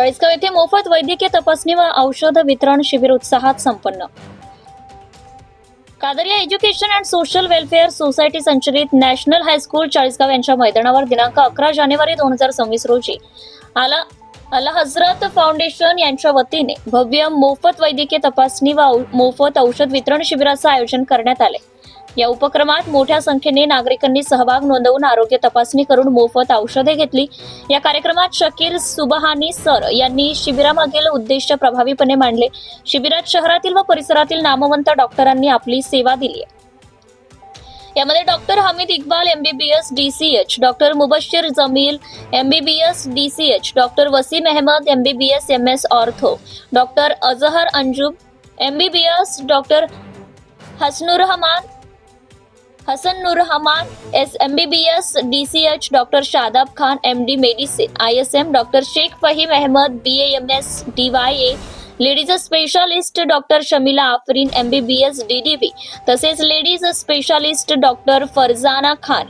चाळीसगाव येथे मोफत वैद्यकीय तपासणी व औषध वितरण शिबिर उत्साहात संपन्न. Qadariya education and social welfare society संचलित नॅशनल हायस्कूल चाळीसगाव यांच्या मैदानावर दिनांक अकरा जानेवारी दोन हजार सव्वीस रोजी आला अला हजरत फाउंडेशन यांच्या वतीने भव्य मोफत वैद्यकीय तपासणी व मोफत औषध वितरण शिबिराचं आयोजन करण्यात आले. या उपक्रमात मोठ्या संख्येने नागरिकांनी सहभाग नोंदवून आरोग्य तपासणी करून मोफत औषधे घेतली. या कार्यक्रमात शकील सुबहानी सर यांनी शिबिरामागील उद्दिष्ट प्रभावीपणे मांडले. शिबिरात शहरातील व परिसरातील नामवंत डॉक्टरांनी आपली सेवा दिली. यामध्ये doctor Hamid Iqbal MBBS DCH doctor Mubashir Jameel MBBS DCH doctor Wasim Ahmad MBBS M S ortho doctor Azhar Anjub MBBS doctor Hasnur Rahman Hasan Noor Haman S M B B S D C H doctor Shadab Khan M D medicine I S M doctor Sheikh Fahim Ahmad B M S D Y A ladies specialist doctor Shamila Afreen M B B S D D B तसेच ladies specialist doctor Farzana Khan.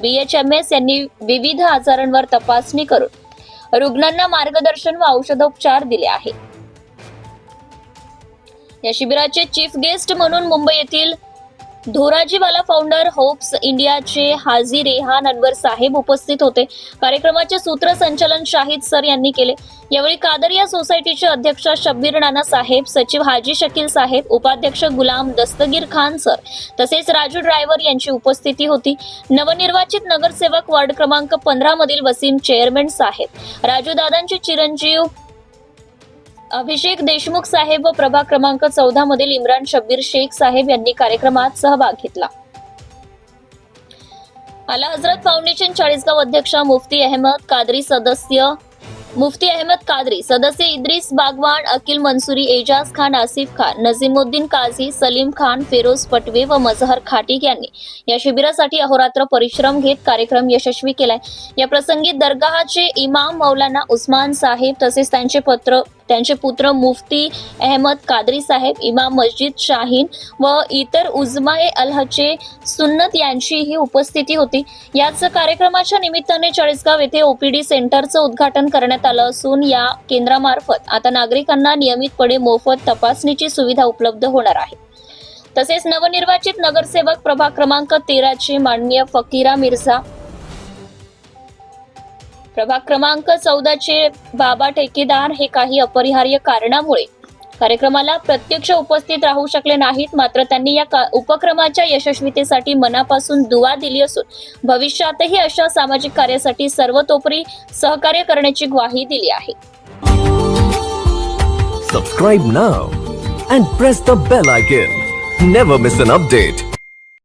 B H M S यांनी विविध आजारांवर तपासणी करून रुग्णांना मार्गदर्शन व औषधोपचार दिले आहे. या शिबिराचे चीफ गेस्ट म्हणून मुंबई येथील धोराजीवाला फाउंडर होप्स इंडियाचे हाजी रेहान अनवर साहेब उपस्थित होते. कार्यक्रमाचे सूत्रसंचालन शाहिद सर यांनी केले. यावेळी कादरिया सोसायटीचे अध्यक्ष शब्बीर नाना साहेब सचिव हाजी शकील साहेब उपाध्यक्ष गुलाम दस्तगीर खान सर तसेच राजू ड्रायव्हर यांची उपस्थिती होती. नवनिर्वाचित नगरसेवक वार्ड क्रमांक पंधरा मधील वसीम चेअरमॅन साहेब राजू दादांचे चिरंजीव अभिषेक देशमुख साहेब व प्रभाग क्रमांक चौदा मधील इम्रान शब्बीर शेख साहेब यांनी कार्यक्रमात सहभाग घेतला. आला हजरत फाउंडेशन चाळीसगाव अध्यक्ष मुफ्ती अहमद कादरी सदस्य मुफ्ती अहमद कादरी सदस्य इद्रिस बागवान अकिल मंसुरी एजाज खान आसिफ खान नझीमुद्दीन काझी सलीम खान फिरोज पटवे व मजहर खाटिक यांनी या शिबिरासाठी अहोरात्र परिश्रम घेत कार्यक्रम यशस्वी केलाय. या प्रसंगी दरगाहाचे इमाम मौलाना उस्मान साहेब तसेच त्यांचे पत्र त्यांचे पुत्र मुफ्ती अहमद कादरी साहेब इमाम मस्जिद शाहीन व इतर उजमाए अलहचे सुन्नत यांचीही उपस्थिती होती. याच कार्यक्रमाच्या निमित्ताने चाळीसगाव येथे ओपीडी सेंटरचं उद्घाटन करण्यात आलं असून या केंद्रामार्फत आता नागरिकांना नियमितपणे मोफत तपासणीची सुविधा उपलब्ध होणार आहे. तसेच नवनिर्वाचित नगरसेवक प्रभाग क्रमांक तेराचे माननीय फकीरा मिर्झा प्रभाग क्रमांक चौदाचे बाबा ठेकेदार हे काही अपरिहार्य कारणामुळे कार्यक्रमाला प्रत्यक्ष उपस्थित राहू शकले नाहीत. मात्र त्यांनी या उपक्रमाच्या यशस्वीतेसाठी मनापासून दुवा दिली असून भविष्यातही अशा सामाजिक कार्यासाठी सर्वतोपरी सहकार्य करण्याची ग्वाही दिली आहे. Subscribe now and press the bell icon never miss an update